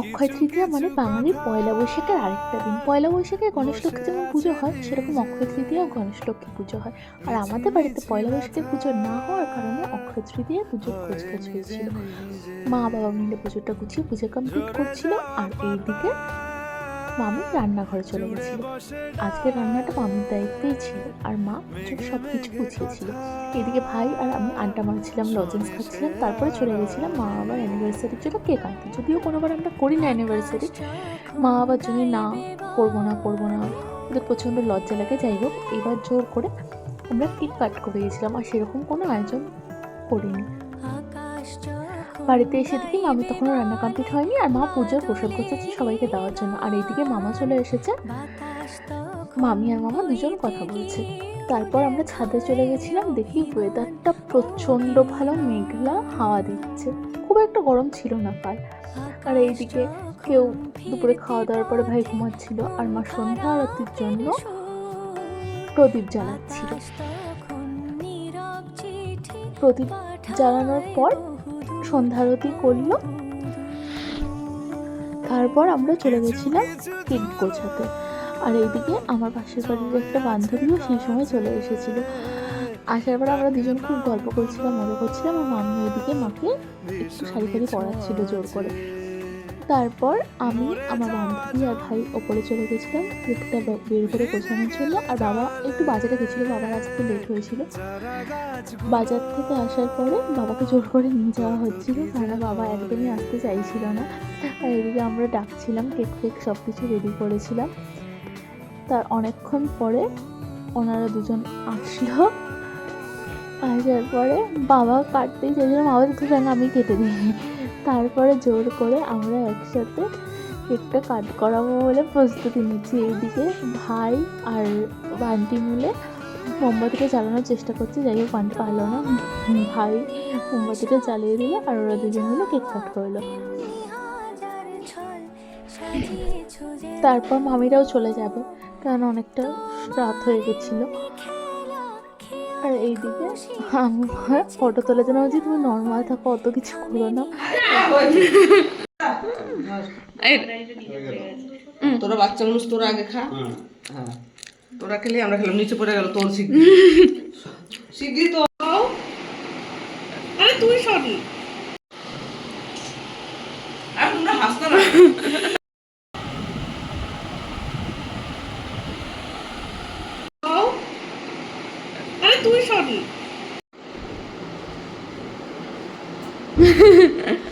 অক্ষয় তৃতীয়া মানে বাঙালির পয়লা বৈশাখের আরেকটা দিন। পয়লা বৈশাখে গণেশ লক্ষ্মী যেমন পুজো হয়, সেরকম অক্ষয় তৃতীয়াও গণেশ লক্ষ্মী পুজো হয়। আর আমাদের বাড়িতে পয়লা বৈশাখের পুজো না হওয়ার কারণে অক্ষয় তৃতীয়া পুজোর খোঁজখোঁজ হয়েছিল। মা বাবা মিলে পুজোটা গুছিয়ে পুজো কমপ্লিট করছিল। আর এইদিকে মামি রান্নাঘরে চলে গেছিল। আজকে রান্নাটা মামির দায়িত্বেই ছিল আর মা সব কিছু গুছিয়েছিল। এদিকে ভাই আর আমি আড্ডা মারছিলাম লজেন্স খাচ্ছিলাম তারপরে চলে গেছিলাম মা বাবার অ্যানিভার্সারির জন্য কেক আনতে। যদিও কোনোবার আমরা করি না অ্যানিভার্সারি মা বাবার জন্য না করব না করব না। ওদের প্রচণ্ড লজ্জা লাগে। যাই হোক এবার জোর করে আমরা কেক কাট করে গেছিলাম আর সেরকম কোনো আয়োজন করিনি। বাড়িতে এসে দেখি মামি তখনও রান্না কমপ্লিট হয়নি আর মা পুজোর প্রসাদ করতেছে সবাইকে দেওয়ার জন্য। আর এইদিকে মামা চলে এসেছে। মামি আর মামা দুজন কথা বলছে। তারপর আমরা ছাদে চলে গেছিলাম, দেখি ওয়েদারটা প্রচণ্ড ভালো, মেঘলা, হাওয়া দিচ্ছে। খুব একটা গরম ছিল না কাল। আর এইদিকে কেউ দুপুরে খাওয়া দাওয়ার পরে ভাই ঘুমাচ্ছিল। আর মা সন্ধ্যা আরতির জন্য প্রদীপ জ্বালাচ্ছিল। প্রদীপ জ্বালানোর পর সন্ধ্যা আরতি করল। তারপর আমরা চলে গেছিলাম কেক গোছাতে। আর এইদিকে আমার পাশের বাড়ির একটা বান্ধবীও সেই সময় চলে এসেছিল। আসার পর আমরা দুজন খুব গল্প করছিলাম, মজা করছিলাম, আর মামি ওইদিকে মাকে একটু শাড়ি ফাড়ি পরাচ্ছিল জোর করে। তারপর আমি আমার বান্ধবী আর ভাই ওপরে চলে গেছিলাম কেকটা বের করে গোছানোর জন্য। আর বাবা একটু বাজারে গেছিল, বাবার আজকে লেট হয়েছিল। বাজার থেকে আসার পরে বাবাকে জোর করে নিয়ে যাওয়া হচ্ছিল কারণ বাবা একদমই আসতে চাইছিল না। আর এদিকে আমরা ডাকছিলাম, কেক ফেক সব কিছু রেডি করেছিলাম। তার অনেকক্ষণ পরে ওনারা দুজন আসলো। আসার পরে বাবা কাটতেই চাইছিলাম বাবা তো আমি কেটে দিই তারপরে জোর করে আমরা একসাথে কেকটা কাট করাবো বলে প্রস্তুতি নিচ্ছি। এইদিকে ভাই আর বান্টি মিলে মোমবাতিটা জ্বালানোর চেষ্টা করছে। যাই হোক বান্টি পারল না। ভাই মোমবাতিটা জ্বালিয়ে দিল আর ওরা দুজন মিলে কেক কাট করল। তারপর মামিরাও চলে যাবে কারণ অনেকটা রাত হয়ে গেছিল। আর এইদিকে আমি ফটো তোলার জন্য বলছি তুমি নর্মাল থাকো অত কিছু করো না। তোরা বাচ্চা মানুষ তোরা আগে খা। হ্যাঁ। তোরা খেলে আমরা খেলাম নিচে পড়ে গেল তোর শিখবি শিখবি তো। আরে তুই সরি আর তোমরা হাসতে না আরে তুই সরি